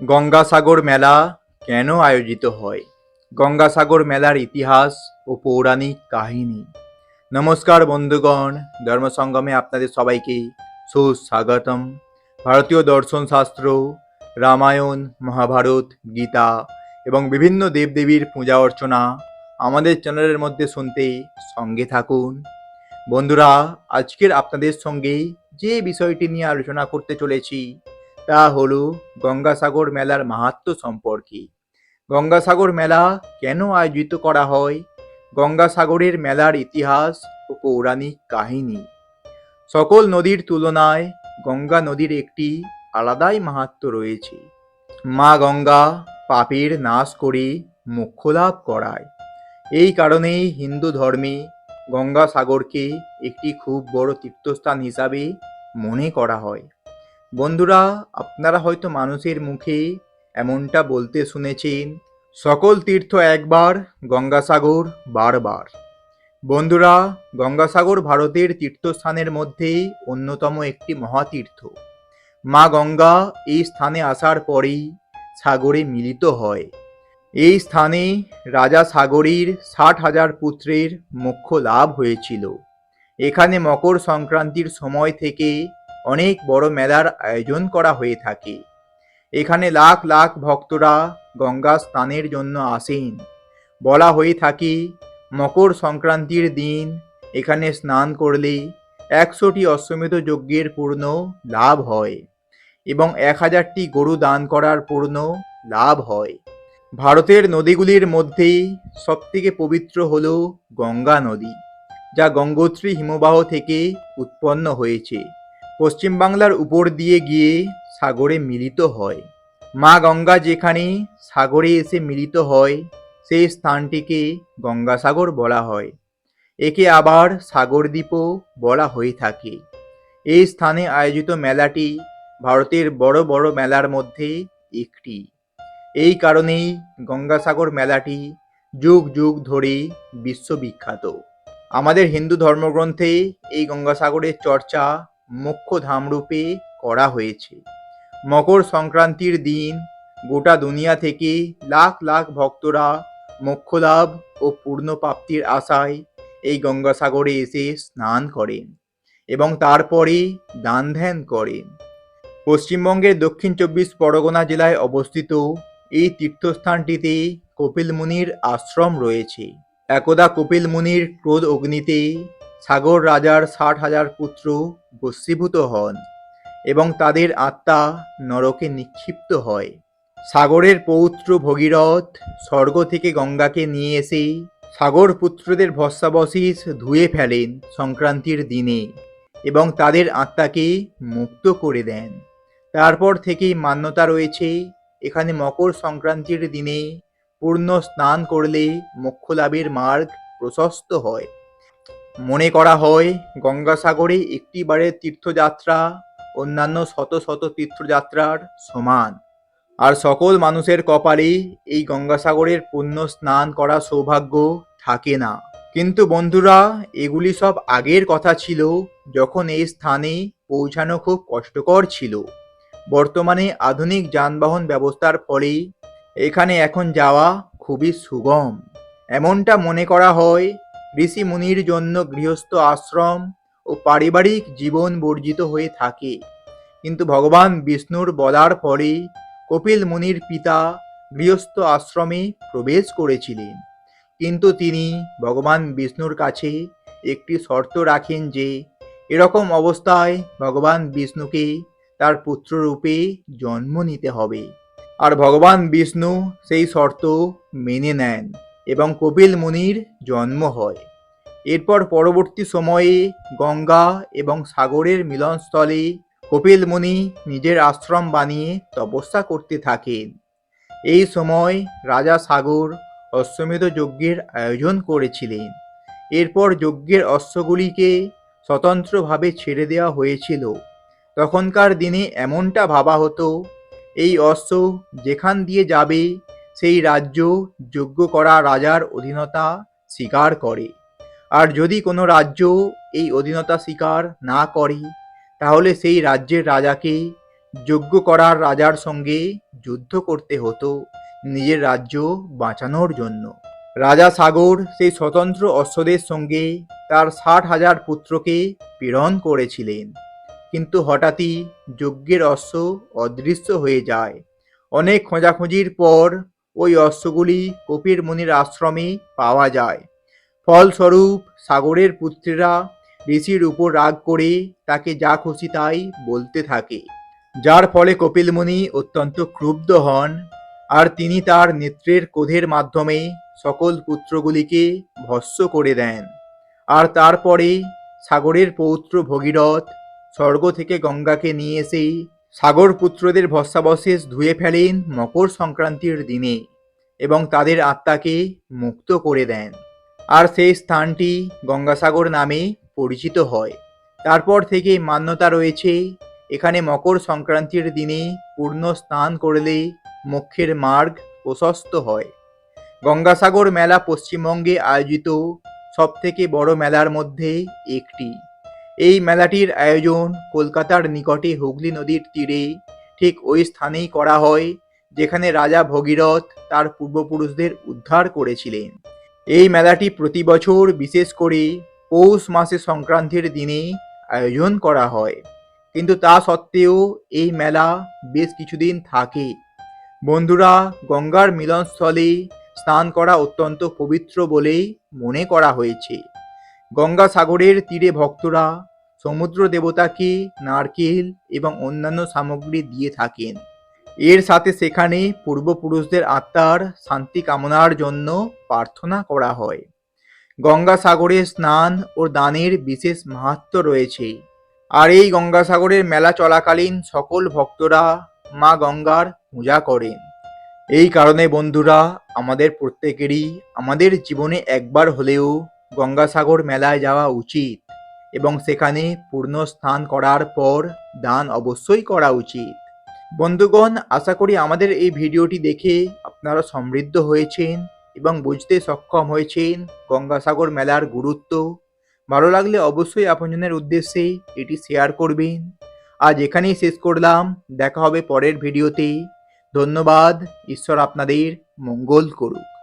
গঙ্গাসাগর মেলা কেন আয়োজিত হয়? গঙ্গাসাগর মেলার ইতিহাস ও পৌরাণিক কাহিনী। নমস্কার বন্ধুগণ ধর্মসঙ্গমে আপনাদের সবাইকে সুস্বাগতম। ভারতীয় দর্শন শাস্ত্র, রামায়ণ, মহাভারত, গীতা এবং বিভিন্ন দেবদেবীর পূজা অর্চনা আমাদের চ্যানেলের মধ্যে শুনতে সঙ্গে থাকুন। বন্ধুরা, আজকের আপনাদের সঙ্গে যে বিষয়টি নিয়ে আলোচনা করতে চলেছি তা হলো গঙ্গাসাগর মেলার মাহাত্ম্য সম্পর্কে। গঙ্গাসাগর মেলা কেন আয়োজিত করা হয়? গঙ্গাসাগরের মেলার ইতিহাস ও পৌরাণিক কাহিনী। সকল নদীর তুলনায় গঙ্গা নদীর একটি আলাদাই মাহাত্ম্য রয়েছে। মা গঙ্গা পাপের নাশ করে মোক্ষ লাভ করায়। এই কারণেই হিন্দু ধর্মে গঙ্গাসাগরকে একটি খুব বড় তীর্থস্থান হিসাবে মনে করা হয়। বন্ধুরা, আপনারা হয়তো মানুষের মুখে এমনটা বলতে শুনেছেন, সকল তীর্থ একবার, গঙ্গাসাগর বারবার। বন্ধুরা, গঙ্গাসাগর ভারতের তীর্থস্থানের মধ্যে অন্যতম একটি মহাতীর্থ। মা গঙ্গা এই স্থানে আসার পরেই সাগরে মিলিত হয়। এই স্থানে রাজা সাগরীর ষাট হাজার পুত্রের মোক্ষ লাভ হয়েছিল। এখানে মকর সংক্রান্তির সময় থেকে অনেক বড় মেলার আয়োজন করা হয়ে থাকে। এখানে লাখ লাখ ভক্তরা গঙ্গা স্নানের জন্য আসেন। বলা হয়ে থাকে, মকর সংক্রান্তির দিন, এখানে স্নান করলে একশোটি অশ্বমেধ যজ্ঞের পূর্ণ লাভ হয় এবং এক হাজারটি গরু দান করার পূর্ণ লাভ হয়। ভারতের নদীগুলির মধ্যে সবথেকে পবিত্র হল গঙ্গা নদী, যা গঙ্গোত্রী হিমবাহ থেকে উৎপন্ন হয়েছে। পশ্চিমবাংলার উপর দিয়ে গিয়ে সাগরে মিলিত হয়। মা গঙ্গা যেখানে সাগরে এসে মিলিত হয়, সেই স্থানটিকে গঙ্গাসাগর বলা হয়। একে আবার সাগরদ্বীপও বলা হয়ে থাকে। এই স্থানে আয়োজিত মেলাটি ভারতের বড় বড় মেলার মধ্যে একটি। এই কারণেই গঙ্গাসাগর মেলাটি যুগ যুগ ধরে বিশ্ববিখ্যাত। আমাদের হিন্দু ধর্মগ্রন্থে এই গঙ্গাসাগরের চর্চা মুখ্য ধামরূপে করা হয়েছে। মকর সংক্রান্তির দিন গোটা দুনিয়া থেকে লাখ লাখ ভক্তরা মোক্ষ লাভ ও পূর্ণ প্রাপ্তির আশায় এই গঙ্গাসাগরে এসে স্নান করেন এবং তারপরে দান ধ্যান করেন। পশ্চিমবঙ্গের দক্ষিণ চব্বিশ পরগনা জেলায় অবস্থিত এই তীর্থস্থানটিতে কপিল মুনির আশ্রম রয়েছে। একদা কপিল মুনির ক্রোধ অগ্নিতে সাগর রাজার ষাট হাজার পুত্র ভস্মীভূত হন এবং তাদের আত্মা নরকে নিক্ষিপ্ত হয়। সাগরের পৌত্র ভগীরথ স্বর্গ থেকে গঙ্গাকে নিয়ে এসে সাগর পুত্রদের ভস্মাবশিষ ধুয়ে ফেলেন সংক্রান্তির দিনে এবং তাদের আত্মাকে মুক্ত করে দেন। তারপর থেকেই মান্যতা রয়েছে, এখানে মকর সংক্রান্তির দিনে পূর্ণ স্নান করলে মোক্ষ লাভের মার্গ প্রশস্ত হয়। মনে করা হয় গঙ্গাসাগরে একটি বারের তীর্থযাত্রা অন্যান্য শত শত তীর্থযাত্রার সমান। আর সকল মানুষের কপালে এই গঙ্গাসাগরের পুণ্য স্নান করা সৌভাগ্য থাকে না। কিন্তু বন্ধুরা, এগুলি সব আগের কথা ছিল, যখন এই স্থানে পৌঁছানো খুব কষ্টকর ছিল। বর্তমানে আধুনিক যানবাহন ব্যবস্থার ফলে এখানে এখন যাওয়া খুবই সুগম। এমনটা মনে করা হয় ঋষি মুনির জন্য গৃহস্থ আশ্রম ও পারিবারিক জীবন বর্জিত হয়ে থাকে। কিন্তু ভগবান বিষ্ণুর বলার পরে কপিল মুনির পিতা গৃহস্থ আশ্রমে প্রবেশ করেছিলেন। কিন্তু তিনি ভগবান বিষ্ণুর কাছে একটি শর্ত রাখেন যে, এরকম অবস্থায় ভগবান বিষ্ণুকে তার পুত্ররূপে জন্ম নিতে হবে। আর ভগবান বিষ্ণু সেই শর্ত মেনে নেন। এবং কপিল মুনির জন্ম হয়। এরপর পরবর্তী সময়ে গঙ্গা এবং সাগরের মিলনস্থলে কপিল মুনি নিজের আশ্রম বানিয়ে তপস্যা করতে থাকেন। এই সময় রাজা সাগর অশ্বমেধ যজ্ঞের আয়োজন করেছিলেন। এরপর যজ্ঞের অশ্বগুলিকে স্বতন্ত্রভাবে ছেড়ে দেওয়া হয়েছিল। তখনকার দিনে এমনটা ভাবা হতো, এই অশ্ব যেখান দিয়ে যাবে সেই রাজ্য যজ্ঞ করা রাজার অধীনতা স্বীকার করে। আর যদি কোনো রাজ্য এই অধীনতা স্বীকার না করে, তাহলে সেই রাজ্যের রাজাকে যজ্ঞ করার রাজার সঙ্গে যুদ্ধ করতে হতো নিজের রাজ্য বাঁচানোর জন্য। রাজা সাগর সেই স্বতন্ত্র অশ্বদের সঙ্গে তার ষাট হাজার পুত্রকে প্রেরণ করেছিলেন। কিন্তু হঠাৎই যজ্ঞের অশ্ব অদৃশ্য হয়ে যায়। অনেক খোঁজাখুঁজির পর ওই অশ্বগুলি কপির মুনির আশ্রমে পাওয়া যায়। ফলস্বরূপ সাগরের পুত্রেরা ঋষির উপর রাগ করে তাকে যা খুশি তাই বলতে থাকে। যার ফলে কপিল মুনি অত্যন্ত ক্রুব্ধ হন আর তিনি তার নেত্রের ক্রোধের মাধ্যমে সকল পুত্রগুলিকে ভস্ম করে দেন। আর তারপরে সাগরের পৌত্র ভগীরথ স্বর্গ থেকে গঙ্গাকে নিয়ে এসে সাগর পুত্রদের ভস্মাবশেষ ধুয়ে ফেলেন মকর সংক্রান্তির দিনে এবং তাদের আত্মাকে মুক্ত করে দেন। আর সেই স্থানটি গঙ্গাসাগর নামে পরিচিত হয়। তারপর থেকে মান্যতা রয়েছে, এখানে মকর সংক্রান্তির দিনে পূর্ণ স্নান করলে মোক্ষের মার্গ প্রশস্ত হয়। গঙ্গাসাগর মেলা পশ্চিমবঙ্গে আয়োজিত সবথেকে বড় মেলার মধ্যে একটি। এই মেলাটির আয়োজন কলকাতার নিকটে হুগলি নদীর তীরে, ঠিক ওই স্থানেই করা হয়, যেখানে রাজা ভগীরথ তার পূর্বপুরুষদের উদ্ধার করেছিলেন। এই মেলাটি প্রতি বছর বিশেষ করে পৌষ মাসে সংক্রান্তির দিনে আয়োজন করা হয়। কিন্তু তা সত্ত্বেও এই মেলা বেশ কিছুদিন থাকে। বন্ধুরা, গঙ্গার মিলনস্থলে স্নান করা অত্যন্ত পবিত্র বলেই মনে করা হয়েছে। গঙ্গা সাগরের তীরে ভক্তরা সমুদ্র দেবতাকে নারকেল এবং অন্যান্য সামগ্রী দিয়ে থাকেন। এর সাথে সেখানে পূর্বপুরুষদের আত্মার শান্তি কামনার জন্য প্রার্থনা করা হয়। গঙ্গা সাগরে স্নান ও দানের বিশেষ মাহাত্ম্য রয়েছে। আর এই গঙ্গাসাগরের মেলা চলাকালীন সকল ভক্তরা মা গঙ্গার পূজা করেন। এই কারণে বন্ধুরা, আমাদের প্রত্যেকেরই আমাদের জীবনে একবার হলেও গঙ্গাসাগর মেলায় যাওয়া উচিত। এবং সেখানে পূর্ণ স্নান করার পর দান অবশ্যই করা উচিত। বন্ধুগণ, আশা করি আমাদের এই ভিডিওটি দেখে আপনারা সমৃদ্ধ হয়েছেন এবং বুঝতে সক্ষম হয়েছেন গঙ্গাসাগর মেলার গুরুত্ব। ভালো লাগলে অবশ্যই আপনজনের উদ্দেশ্যে এটি শেয়ার করবেন। আজ এখানেই শেষ করলাম। দেখা হবে পরের ভিডিওতে। ধন্যবাদ। ঈশ্বর আপনাদের মঙ্গল করুক।